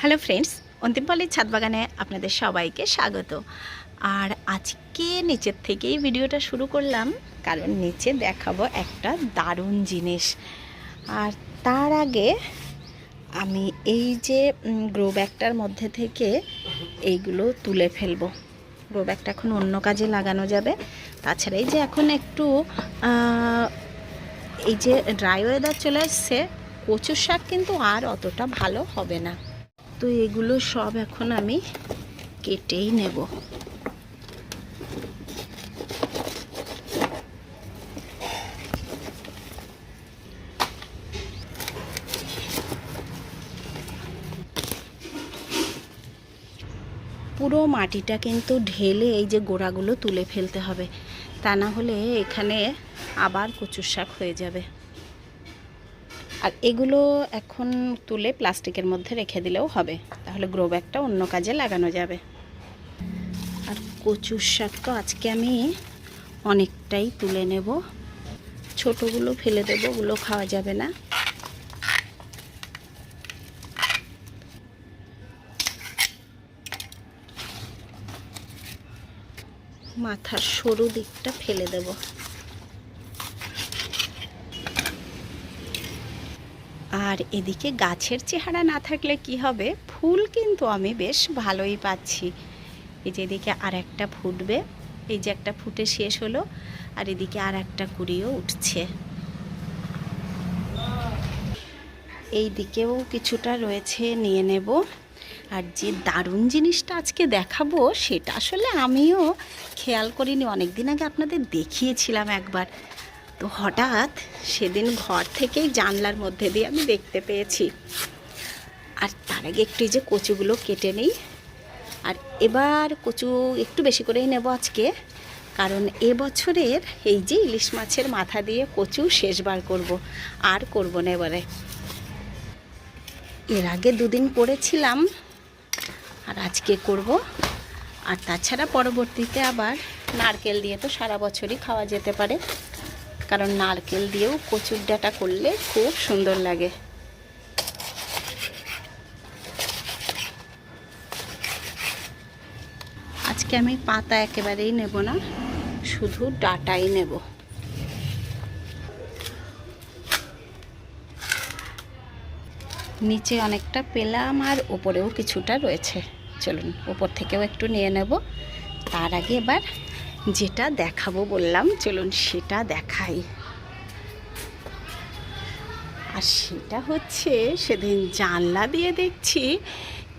Hello friends অন্তিমপালের ছাদ বাগানে আপনাদের সবাইকে স্বাগত। আর আজকে নিচের থেকেই ভিডিওটা শুরু করলাম, কারণ নিচে দেখাবো একটা দারুণ জিনিস। আর তার আগে আমি এই যে গ্রো ব্যাগটার মধ্যে থেকে এইগুলো তুলে ফেলব। গ্রো ব্যাগটা এখন অন্য কাজে লাগানো যাবে। তাছাড়া এই যে এখন একটু এই যে ড্রাই ওয়েদার চলে আসছে, কচুর শাক কিন্তু আর অতটা ভালো হবে না। তো এগুলো সব এখন আমি কেটেই নেব। পুরো মাটিটা কিন্তু ঢেলে এই যে গোড়াগুলো তুলে ফেলতে হবে। তা না হলে এখানে আবার কচুর শাক হয়ে যাবে। আর এগুলো এখন তুলে প্লাস্টিকের মধ্যে রেখে দিলেও হবে। তাহলে গ্রো ব্যাগটা অন্য কাজে লাগানো যাবে। আর কচুর শাক তো আজকে আমি অনেকটাই তুলে নেব। ছোটোগুলো ফেলে দেবো, ওগুলো খাওয়া যাবে না। মাথার সরু দিকটা ফেলে দেবো। আর এদিকে গাছের চেহারা না থাকলে কি হবে? ফুল কিন্তু আমি বেশ ভালোই পাচ্ছি। এই যে এদিকে আর একটা ফুটবে। এই যে একটা ফুটে শেষ হলো, আর এদিকে আর একটা কুড়িও উঠছে। এই দিকেও কিছুটা রয়েছে, নিয়ে নেব। আর যে দারুণ জিনিসটা আজকে দেখাবো, সেটা আসলে আমিও খেয়াল করিনি। অনেক দিন আগে আপনাদের দেখিয়েছিলাম একবার। তো হঠাৎ সেদিন ঘর থেকেই জানলার মধ্যে দিয়ে আমি দেখতে পেয়েছি। আর তার আগে একটু যে কচুগুলো কেটে নিই। আর এবার কচু একটু বেশি করেই নেব আজকে। কারণ এবছরের এই যে ইলিশ মাছের মাথা দিয়ে কচু শেষবার করব, আর করব না এবারে। এর আগে দুদিন করেছিলাম, আর আজকে করব। আর তাছাড়া পরবর্তীতে আবার নারকেল দিয়ে তো সারা বছরই খাওয়া যেতে পারে। কারণ নারকেল দিয়েও কচুর ডাটা করলে খুব সুন্দর লাগে। আজকে আমি পাতা একেবারেই নেব না, শুধু ডাটাই নেব। নিচে অনেকটা পেলাম আর ওপরেও কিছুটা রয়েছে। চলুন, ওপর থেকেও একটু নিয়ে নেব। তার আগে এবার যেটা দেখাবো বললাম, চলুন সেটা দেখাই। আর সেটা হচ্ছে সেদিন জানলা দিয়ে দেখছি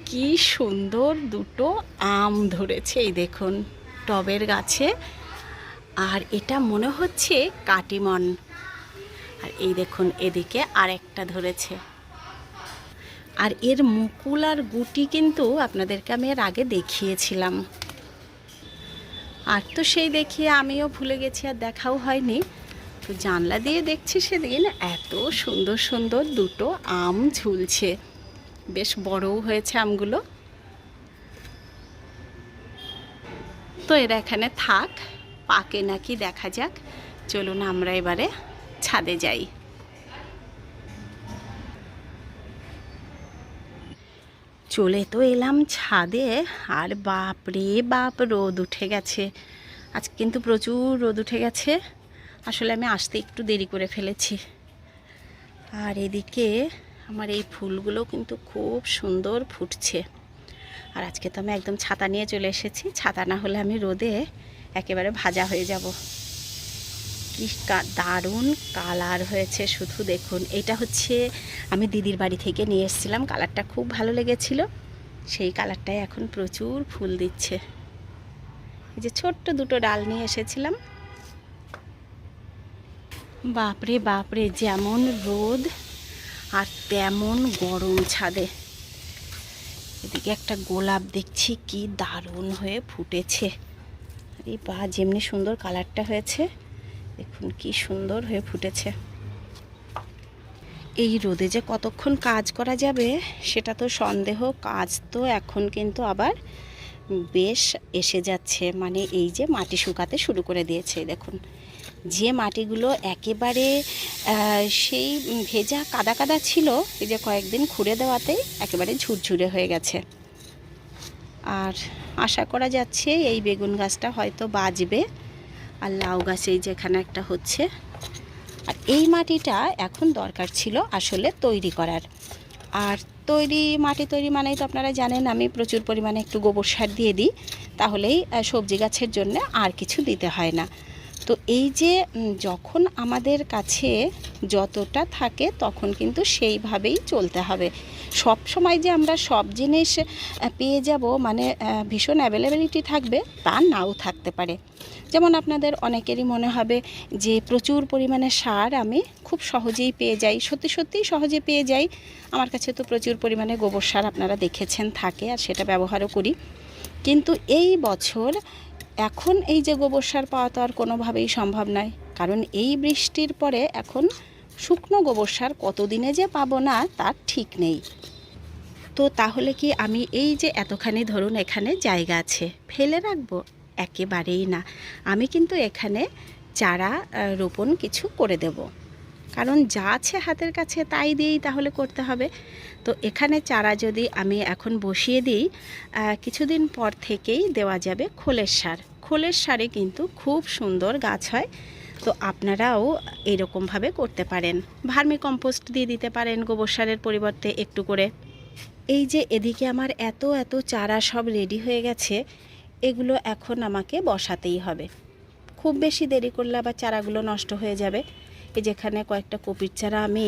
কি সুন্দর দুটো আম ধরেছে, এই দেখুন, টবের গাছে। আর এটা মনে হচ্ছে কাটিমন। আর এই দেখুন, এদিকে আরেকটা ধরেছে। আর এর মুকুল আর গুটি কিন্তু আপনাদেরকে আমি এর আগে দেখিয়েছিলাম। আর তো সেই দেখিয়ে আমিও ভুলে গেছি আর দেখাও হয়নি। তো জানলা দিয়ে দেখছি সেদিন এত সুন্দর সুন্দর দুটো আম ঝুলছে। বেশ বড়ও হয়েছে আমগুলো। তো এরা এখানে থাক, পাকে নাকি দেখা যাক। চলুন আমরা এবারে ছাদে যাই। চলে তো এলাম ছাদে। আর বাপ রে বাপ, রোদ উঠে গেছে। আজ কিন্তু প্রচুর রোদ উঠে গেছে। আসলে আমি আসতে একটু দেরি করে ফেলেছি। আর এদিকে আমার এই ফুলগুলো কিন্তু খুব সুন্দর ফুটছে। আর আজকে তো আমি একদম ছাতা নিয়ে চলে এসেছি। ছাতা না হলে আমি রোদে একেবারে ভাজা হয়ে যাব। কি দারুণ কালার হয়েছে। শুধু দেখুন, এটা হচ্ছে আমি দিদির বাড়ি থেকে নিয়ে এসেছিলাম। কালারটা খুব ভালো লেগেছিল। সেই কালারটাই এখন প্রচুর ফুল দিচ্ছে। এই যে ছোট্ট দুটো ডাল নিয়ে এসেছিলাম। বাপরে বাপরে, যেমন রোদ আর তেমন গরম ছাদে। এদিকে একটা গোলাপ দেখছি, কি দারুণ হয়ে ফুটেছে। এই বা যেমনি সুন্দর কালারটা হয়েছে। দেখুন কি সুন্দর হয়ে ফুটেছে। এই রোদে যে কতক্ষণ কাজ করা যাবে, সেটা তো সন্দেহ, কাজ তো এখন কিন্তু আবার বেশ এসে যাচ্ছে। মানে এই যে মাটি শুকাতে শুরু করে দিয়েছে, দেখুন। যে মাটিগুলো একেবারে সেই ভেজা কাদা কাদা ছিল, এই যে কয়েকদিন খুঁড়ে দেওয়াতেই একেবারে ঝুরঝুরে হয়ে গেছে। আর আশা করা যাচ্ছে এই বেগুন গাছটা হয়তো বাজবে। আর লাউ গাছ এই যেখানে একটা হচ্ছে। আর এই মাটিটা এখন দরকার ছিল আসলে তৈরি করার। আর তৈরি, মাটি তৈরি মানেই তো আপনারা জানেন, আমি প্রচুর পরিমাণে একটু গোবর সার দিয়ে দিই, তাহলেই সবজি গাছের জন্য আর কিছু দিতে হয় না। তো এই যে যখন আমাদের কাছে যতটা থাকে তখন কিন্তু সেইভাবেই চলতে হবে। সব সময় যে আমরা সব জিনিস পেয়ে যাব মানে ভীষণ অ্যাভেলেবিলিটি থাকবে, তা নাও থাকতে পারে। যেমন আপনাদের অনেকেরই মনে হবে যে, প্রচুর পরিমাণে সার আমি খুব সহজেই পেয়ে যাই। সত্যি, সত্যিই সহজে পেয়ে যাই। আমার কাছে তো প্রচুর পরিমাণে গোবর সার আপনারা দেখেছেন থাকে, আর সেটা ব্যবহারও করি। কিন্তু এই বছর এখন এই যে গোবর সার পাওয়া তো আর কোনোভাবেই সম্ভব নয়। কারণ এই বৃষ্টির পরে এখন শুকনো গোবর সার কতদিনে যে পাবো না, তার ঠিক নেই। তো তাহলে কি আমি এই যে এতখানি ধরুন এখানে জায়গা আছে, ফেলে রাখব? একেবারেই না। আমি কিন্তু এখানে চারা রোপণ কিছু করে দেব। কারণ যা আছে হাতের কাছে তাই দিয়েই তাহলে করতে হবে। তো এখানে চারা যদি আমি এখন বসিয়ে দিই কিছুদিন পর থেকেই দেওয়া যাবে খোলের সার। খোলের সারে কিন্তু খুব সুন্দর গাছ হয়। তো আপনারাও এরকমভাবে করতে পারেন। ভার্মি কম্পোস্ট দিয়ে দিতে পারেন গোবর সারের পরিবর্তে একটু করে। এই যে এদিকে আমার এত এত চারা সব রেডি হয়ে গেছে, এগুলো এখন আমাকে বসাতেই হবে। খুব বেশি দেরি করলে আবার চারাগুলো নষ্ট হয়ে যাবে। এই যেখানে কয়েকটা কপির চারা আমি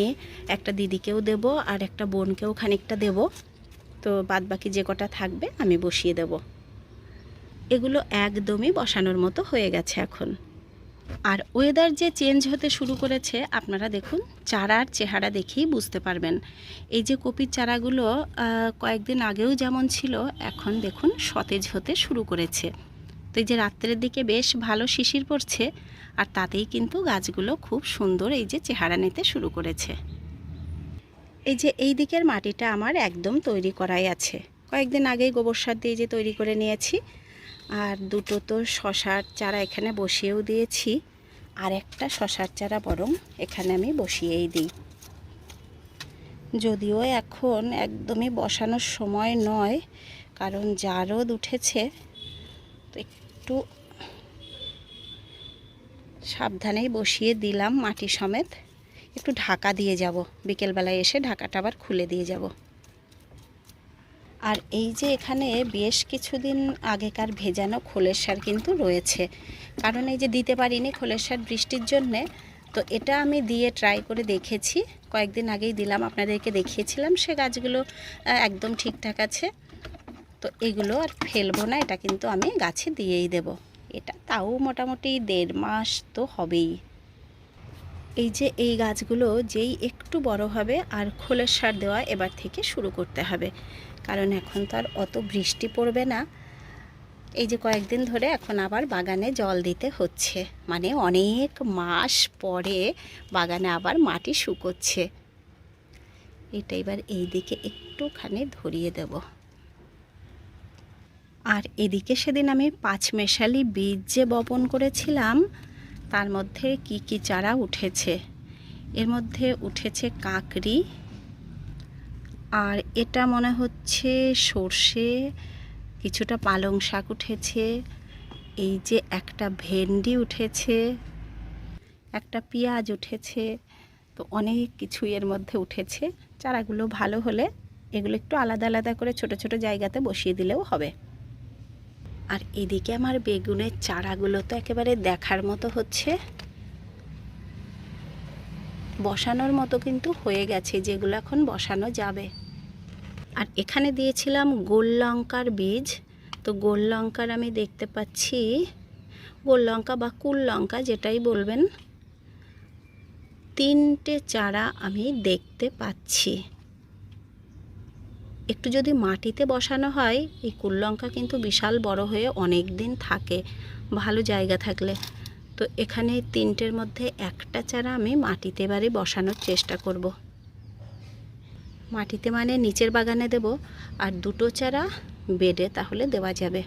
একটা দিদিকেও দেব আর একটা বোনকেও খানিকটা দেব। তো বাদ বাকি যে কটা থাকবে আমি বসিয়ে দেব। এগুলো একদমই বসানোর মতো হয়ে গেছে এখন। আর ওয়েদার যে চেঞ্জ হতে শুরু করেছে, আপনারা দেখুন, চারার চেহারা দেখেই বুঝতে পারবেন। এই যে কপির চারাগুলো কয়েকদিন আগেও যেমন ছিল, এখন দেখুন সতেজ হতে শুরু করেছে। তো এই যে রাত্রের দিকে বেশ ভালো শিশির পড়ছে আর তাতেই কিন্তু গাছগুলো খুব সুন্দর এই যে চেহারা নিতে শুরু করেছে। এই যে এই দিকের মাটিটা আমার একদম তৈরি করাই আছে। কয়েকদিন আগেই গোবর সার দিয়ে যে তৈরি করে নিয়েছি। আর দুটো তো শশার চারা এখানে বসিয়েও দিয়েছি। আর একটা শশার চারা বরং এখানে আমি বসিয়েই দিই। যদিও এখন একদমই বসানোর সময় নয়, কারণ যা উঠেছে। তো একটু সাবধানেই বসিয়ে দিলাম মাটি সমেত। একটু ঢাকা দিয়ে যাব। বিকেলবেলায় এসে ঢাকাটা আবার খুলে দিয়ে যাব। আর এই যে এখানে বেশ কিছুদিন আগেকার ভেজানো খোলের সার কিন্তু রয়েছে। কারণ এই যে দিতে পারিনি খোলের সার বৃষ্টির জন্যে, তো এটা আমি দিয়ে ট্রাই করে দেখেছি। কয়েকদিন আগেই দিলাম, আপনাদেরকে দেখিয়েছিলাম, সে গাছগুলো একদম ঠিকঠাক আছে। তো এগুলো আর ফেলব না, এটা কিন্তু আমি গাছে দিয়েই দেব। এটা তাও মোটামুটি দেড় মাস তো হবেই। এই যে এই গাছগুলো যেই একটু বড় হবে আর খোলের সার দেওয়া এবার থেকে শুরু করতে হবে। কারণ এখন তো আর অত বৃষ্টি পড়বে না। এই যে কয়েকদিন ধরে এখন আবার বাগানে জল দিতে হচ্ছে। মানে অনেক মাস পরে বাগানে আবার মাটি শুকোচ্ছে। এটা এবার এই দিকে একটুখানি ধরিয়ে দেব। আর এদিকে সেদিন আমি পাঁচ মেশালি বীজ যে বপন করেছিলাম, তার মধ্যে কি কি চারা উঠেছে? এর মধ্যে উঠেছে কাকড়ি, আর এটা মনে হচ্ছে সর্ষে, কিছুটা পালং শাক উঠেছে, এই যে একটা ভেন্ডি উঠেছে, একটা পেঁয়াজ উঠেছে, তো অনেক কিছু এর মধ্যে উঠেছে। চারাগুলো ভালো হলে এগুলো একটু আলাদা আলাদা করে ছোট ছোট জায়গাতে বসিয়ে দিলেও হবে। আর এদিকে আমার বেগুনের চারাগুলো তো একেবারে দেখার মতো হচ্ছে। বসানোর মতো কিন্তু হয়ে গেছে, যেগুলো এখন বসানো যাবে। আর এখানে দিয়েছিলাম গোল লঙ্কার বীজ। তো গোল লঙ্কার আমি দেখতে পাচ্ছি, গোল লঙ্কা বা কুল লঙ্কা যেটাই বলবেন, তিনটে চারা আমি দেখতে পাচ্ছি। একটু যদি মাটিতে বসানো হয়, এই কুল লঙ্কা কিন্তু বিশাল বড় হয়ে অনেক দিন থাকে, ভালো জায়গা থাকলে। তো এখানে তিনটের মধ্যে একটা চারা আমি মাটিতে এবারে বসানোর চেষ্টা করব। মাটিতে মানে নিচের বাগানে দেব, আর দুটো চারা বেডে তাহলে দেওয়া যাবে।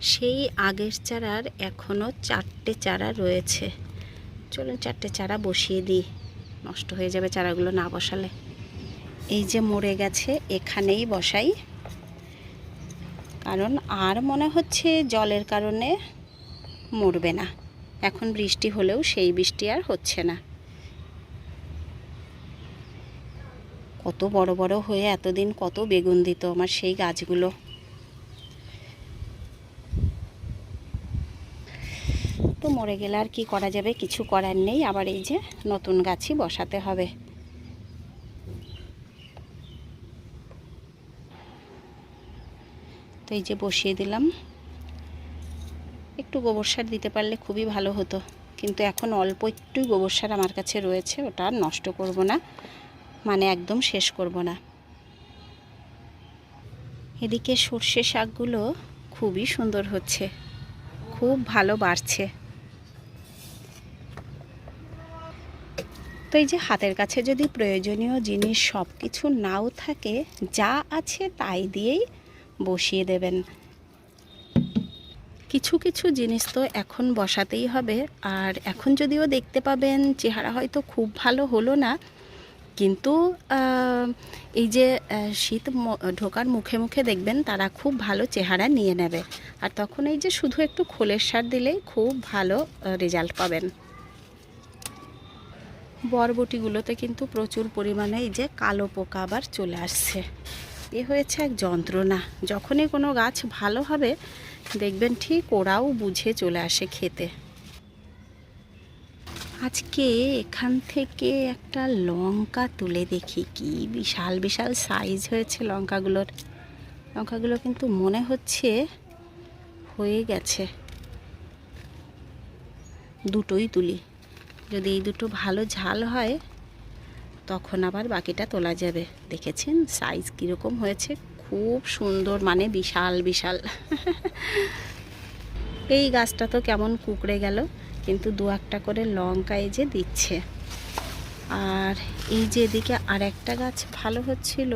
সেই আগের চারার এখনও চারটে চারা রয়েছে। চলুন চারটে চারা বসিয়ে দিই। নষ্ট হয়ে যাবে চারাগুলো না বসালে। এই যে মরে গেছে, এখানেই বসাই। কারণ আর মনে হচ্ছে জলের কারণে মরবে না। এখন বৃষ্টি হলেও সেই বৃষ্টি আর হচ্ছে না। কত বড় বড় হয়ে এতদিন কত বেগুন দিত আমার সেই গাছগুলো। তো মরে গেলে আর কি করা যাবে? কিছু করার নেই। আবার এই যে নতুন গাছই বসাতে হবে। তো এই যে বসিয়ে দিলাম। একটু গোবর সার দিতে পারলে খুবই ভালো হতো, কিন্তু এখন অল্প একটু গোবর সার আমার কাছে রয়েছে, ওটা নষ্ট করব না মানে একদম শেষ করব না। এদিকে সর্ষে শাকগুলো খুবই সুন্দর হচ্ছে, খুব ভালো বাড়ছে। তো এই যে হাতের কাছে যদি প্রয়োজনীয় জিনিস সব কিছু নাও থাকে, যা আছে তাই দিয়েই বসিয়ে দেবেন। কিছু কিছু জিনিস তো এখন বসাতেই হবে। আর এখন যদিও দেখতে পাবেন, চেহারা হয়তো খুব ভালো হলো না। কিন্তু এই যে শীত ঢোকার মুখে মুখে দেখবেন, তারা খুব ভালো চেহারা নিয়ে নেবে। আর তখন এই যে শুধু একটু খোলের সার দিলেই খুব ভালো রেজাল্ট পাবেন। বরবটিগুলোতে কিন্তু প্রচুর পরিমাণে এই যে কালো পোকা আবার চলে আসছে। এ হয়েছে এক যন্ত্রণা। যখনই কোনো গাছ ভালো হবে, দেখবেন ঠিক ওরাও বুঝে চলে আসে খেতে। আজকে এখান থেকে একটা লঙ্কা তুলে দেখি। কি বিশাল বিশাল সাইজ হয়েছে লঙ্কাগুলোর। লঙ্কাগুলো কিন্তু মনে হচ্ছে হয়ে গেছে। দুটোই তুলি। যদি এই দুটো ভালো ঝাল হয় তখন আবার বাকিটা তোলা যাবে। দেখেছেন? সাইজ কীরকম হয়েছে? খুব সুন্দর মানে বিশাল বিশাল। এই গাছটা তো কেমন কুকড়ে গেল, কিন্তু দু একটা করে লঙ্কা এই যে দিচ্ছে। আর এই যে এদিকে আর একটা গাছ ভালো হচ্ছিল,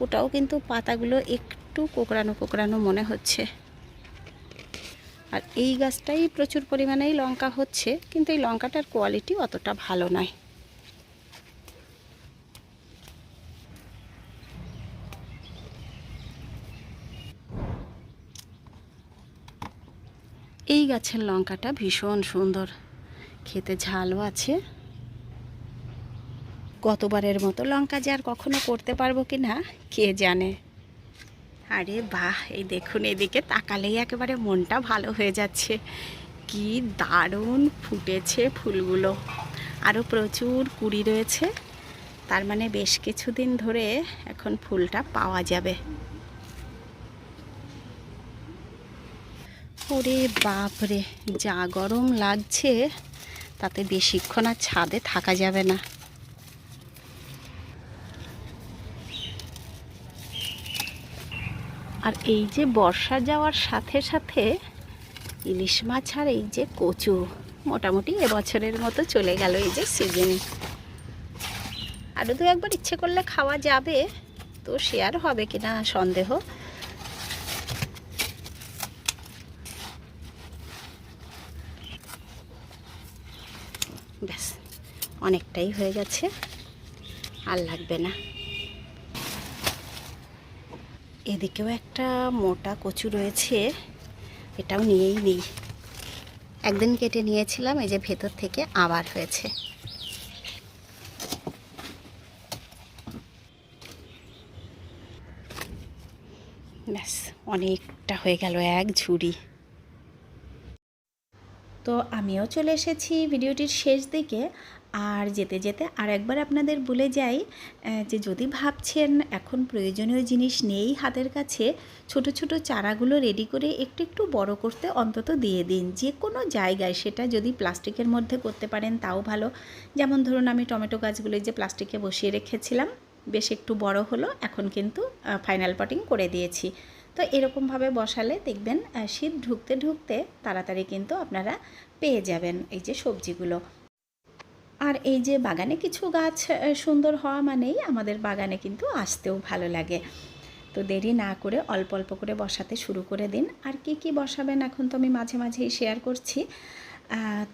ওটাও কিন্তু পাতাগুলো একটু কোকড়ানো কোকড়ানো মনে হচ্ছে। আর এই গাছটাই প্রচুর পরিমাণেই লঙ্কা হচ্ছে, কিন্তু এই লঙ্কাটার কোয়ালিটি অতটা ভালো নয়। এই গাছের লঙ্কাটা ভীষণ সুন্দর। খেতে ঝালও আছে। গতবারের মতো লঙ্কা যে আর কখনো করতে পারব কি না, কে জানে? আরে বাহ, এই দেখুন, এদিকে তাকালেই একেবারে মনটা ভালো হয়ে যাচ্ছে। কি দারুণ ফুটেছে ফুলগুলো। আরও প্রচুর কুড়ি রয়েছে। তার মানে বেশ কিছুদিন ধরে এখন ফুলটা পাওয়া যাবে। ওরে বাপরে যা গরম লাগছে, তাতে বেশিক্ষণ আর ছাদে থাকা যাবে না। আর এই যে বর্ষা যাওয়ার সাথে সাথে ইলিশ মাছ আর এই যে কচু মোটামুটি এবছরের মতো চলে গেল এই যে সিজন আরও দু একবার ইচ্ছে করলে খাওয়া যাবে, তো শেয়ার হবে কিনা সন্দেহ ব্যাস অনেকটাই হয়ে গেছে, আর লাগবে না। এদিকেও একটা মোটা কচু রয়েছে, এটাও নিয়েই নিই। একদিন কেটে নিয়েছিলাম, এই যে ভেতর থেকে আবার হয়েছে। ব্যাস, অনেকটা হয়ে গেল এক ঝুড়ি। তো আমিও চলে এসেছি ভিডিওটির শেষ দিকে। আর যেতে যেতে আর একবার আপনাদের বলে যাই যে যদি ভাবছেন এখন প্রয়োজনীয় জিনিস নেই হাতের কাছে, ছোট ছোট চারাগুলো রেডি করে একটু একটু বড় করতে অন্তত দিয়ে দিন। যে কোনো জায়গায় সেটা যদি প্লাস্টিকের মধ্যে করতে পারেন তাও ভালো। যেমন ধরুন আমি টমেটো গাছগুলো যে প্লাস্টিকে বসিয়ে রেখেছিলাম, বেশ একটু বড় হলো, এখন কিন্তু ফাইনাল পটিং করে দিয়েছি। তো এরকমভাবে বসালে দেখবেন শীত ঢুকতে ঢুকতে তাড়াতাড়ি কিন্তু আপনারা পেয়ে যাবেন এই যে সবজিগুলো। আর এই যে বাগানে কিছু গাছ সুন্দর হওয়া মানেই আমাদের বাগানে কিন্তু আসতেও ভালো লাগে। তো দেরি না করে অল্প অল্প করে বসাতে শুরু করে দিন। আর কি কি বসাবেন এখন তো আমি মাঝে মাঝেই শেয়ার করছি।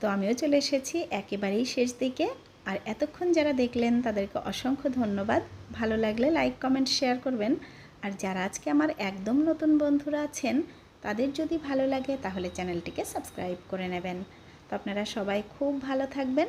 তো আমিও চলে এসেছি একেবারেই শেষ দিকে। আর এতক্ষণ যারা দেখলেন তাদেরকে অসংখ্য ধন্যবাদ। ভালো লাগলে লাইক কমেন্ট শেয়ার করবেন। আর যারা আজকে আমার একদম নতুন বন্ধুরা আছেন, তাদের যদি ভালো লাগে তাহলে চ্যানেলটিকে সাবস্ক্রাইব করে নেবেন। তো আপনারা সবাই খুব ভালো থাকবেন।